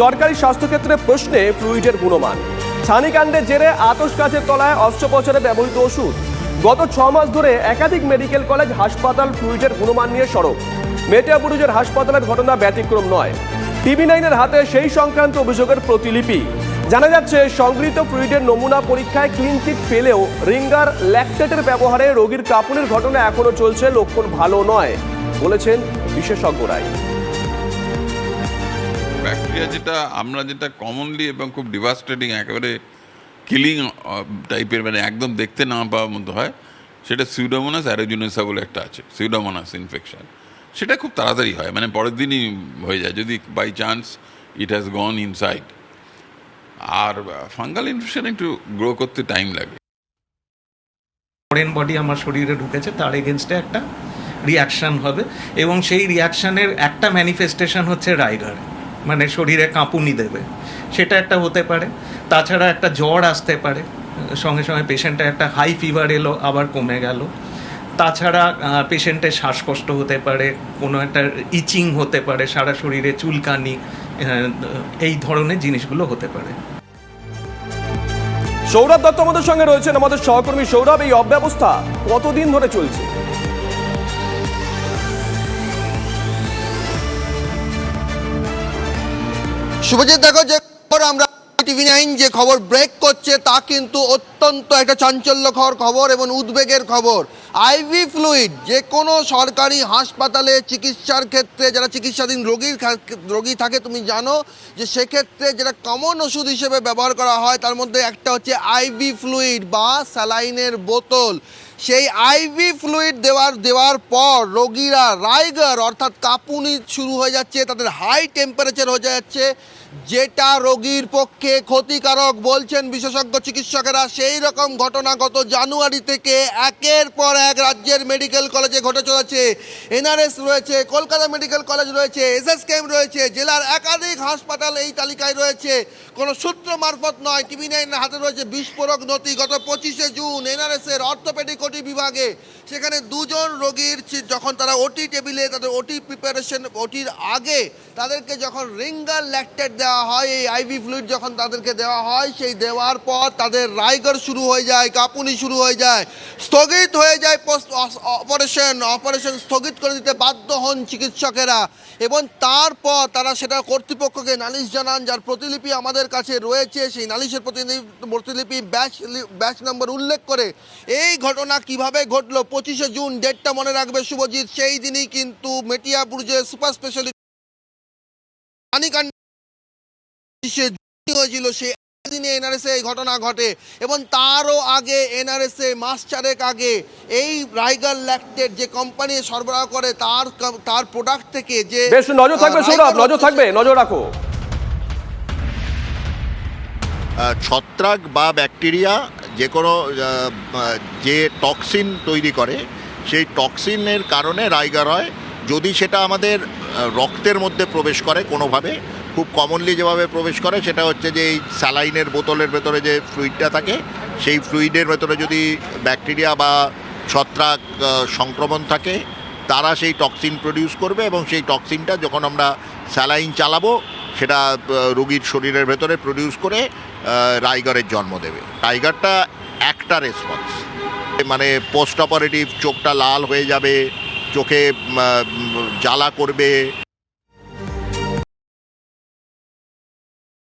সরকারি স্বাস্থ্যক্ষেত্রে প্রশ্নে ফ্লুইডের গুণমান। ছানিকাণ্ডের জেরে আতস তলায় অস্ত্রোপচারে ব্যবহৃত ওষুধ। গত ছ মাস ধরে একাধিক মেডিকেল কলেজ, হাসপাতাল ফ্লুইডের গুণমান নিয়ে সরব। মেটিয়াবুরুজের হাসপাতালের ঘটনা ব্যতিক্রম নয়। টিভি নাইনের হাতে সেই সংক্রান্ত অভিযোগের প্রতিলিপি। জানা যাচ্ছে, সংগৃহীত ফ্লুইডের নমুনা পরীক্ষায় ক্লিন চিট পেলেও রিঙ্গার ল্যাকটেটের ব্যবহারে রোগীর কাপুনের ঘটনা এখনও চলছে, লক্ষণ ভালো নয়, বলেছেন বিশেষজ্ঞরাই। ব্যাকটেরিয়া যেটা আমরা যেটা কমনলি এবং খুব ডিভাস্টেটিং একেবারে কিলিং টাইপের মানে একদম দেখতে না পাওয়ার মতো হয়, সেটা সিউডোমোনাস অ্যারোজুনেসা বলে একটা আছে সিউডোমোনাস ইনফেকশন সেটা খুব তাড়াতাড়ি হয় মানে পরের দিনই হয়ে যায়, যদি by chance it has gone inside R fungal infection একটু গ্রো করতে টাইম লাগে। ফরেন বডি আমার শরীরে ঢুকেছে, তার এগেনস্টে একটা রিয়াকশান হবে, এবং সেই রিয়াকশানের একটা ম্যানিফেস্টেশন হচ্ছে রাইগার মানে শরীরে কাঁপুনি দেবে। সেটা একটা হতে পারে। তাছাড়া একটা জ্বর আসতে পারে। সঙ্গে সঙ্গে পেশেন্টের একটা হাই ফিভার এলো, আবার কমে গেল। তাছাড়া পেশেন্টের শ্বাসকষ্ট হতে পারে, কোনো একটা ইচিং হতে পারে, সারা শরীরে চুলকানি এই ধরনের জিনিসগুলো হতে পারে। সৌরভ দত্ত আমাদের সঙ্গে রয়েছেন। আমাদের সহকর্মী সৌরভ, এই অব্যবস্থা কতদিন ধরে চলছে? শুভজিৎ, দেখো যে খবর, আমরা টিভি নাইন যে খবর ব্রেক করছে, তা কিন্তু অত্যন্ত একটা চাঞ্চল্যকর খবর এবং উদ্বেগের খবর। আইভি ফ্লুইড যে কোনো সরকারি হাসপাতালে চিকিৎসার ক্ষেত্রে, যারা চিকিৎসাধীন রোগীর রোগী থাকে, তুমি জানো যে সেক্ষেত্রে যেটা কমন ওষুধ হিসেবে ব্যবহার করা হয়, তার মধ্যে একটা হচ্ছে আইভি ফ্লুইড বা স্যালাইনের বোতল। সেই আইভি ফ্লুইড দেওয়ার দেওয়ার পর রোগীরা রাইগার অর্থাৎ কাঁপুনি শুরু হয়ে যাচ্ছে, তাদের হাই টেম্পারেচার হয়ে যাচ্ছে যেটা রোগীর পক্ষে ক্ষতিকারক বলছেন বিশেষজ্ঞ চিকিৎসকেরা, সেই রকম ঘটনা গত জানুয়ারি থেকে একের পর এক রাজ্যের মেডিকেল কলেজে ঘটে চলেছে। এনআরএস রয়েছে, কলকাতা মেডিকেল কলেজ রয়েছে এসএসকেএম রয়েছে, জেলার একাধিক হাসপাতাল এই তালিকায় রয়েছে। কোনো সূত্র মারফত নয়, টিভি নাইনের হাতে রয়েছে বিস্ফোরক নথি। গত পঁচিশে জুন এনআরএসের অর্থোপেডিক ওটি বিভাগে সেখানে দুজন রোগীর যখন তারা ওটি টেবিলে, তাদের ওটি প্রিপারেশন ওটির আগে তাদেরকে যখন রিঙ্গার ল্যাকটেট দেওয়া হয়, এই আইভি ফ্লুইড যখন তাদেরকে দেওয়া হয়, সেই দেওয়ার পর তাদের রাইগার শুরু হয়ে যায়, কাঁপুনি শুরু হয়ে যায়, স্থগিত হয়ে যায় পোস্ট অপারেশন অপারেশন স্থগিত করে দিতে বাধ্য হন চিকিৎসকেরা এবং তারপর তারা সেটা কর্তৃপক্ষকে নালিশ জানান, যার প্রতিলিপি আমাদের কাছে রয়েছে, সেই নালিশের প্রতিলিপি ব্যাচ ব্যাচ নম্বর উল্লেখ করে এই ঘটনা কীভাবে ঘটলো, পঁচিশে জুন ডেটটা মনে রাখবে শুভজিৎ, সেই দিনই কিন্তু মেটিয়াপুরজে সুপার স্পেশালিটি পানিকাণ্ড হয়েছিল সেই দিনে এনআরএসে এই ঘটনা ঘটে এবং তারও আগে এনআরএসে মাস চারেক আগে এই রাইগার ল্যাকটেড যে কোম্পানি সরবরাহ করে তার তার প্রোডাক্ট থেকে যে বেশ নজর থাকবে সৌরভ নজর থাকবে নজর রাখো। ছত্রাক বা ব্যাকটেরিয়া যে কোনো যে টক্সিন তৈরি করে সেই টক্সিনের কারণে রাইগার হয়। যদি সেটা আমাদের রক্তের মধ্যে প্রবেশ করে কোনোভাবে খুব কমনলি যেভাবে প্রবেশ করে সেটা হচ্ছে যে এই স্যালাইনের বোতলের ভেতরে যে ফ্লুইডটা থাকে, সেই ফ্লুইডের ভেতরে যদি ব্যাকটেরিয়া বা ছত্রাক সংক্রমণ থাকে, তারা সেই টক্সিন প্রডিউস করবে এবং সেই টক্সিনটা যখন আমরা স্যালাইন চালাবো, সেটা রোগীর শরীরের ভেতরে প্রডিউস করে রাইগারের জন্ম দেবে। রাইগারটা একটা রেসপন্স মানে পোস্ট অপারেটিভ চোখটা লাল হয়ে যাবে, চোখে জ্বালা করবে।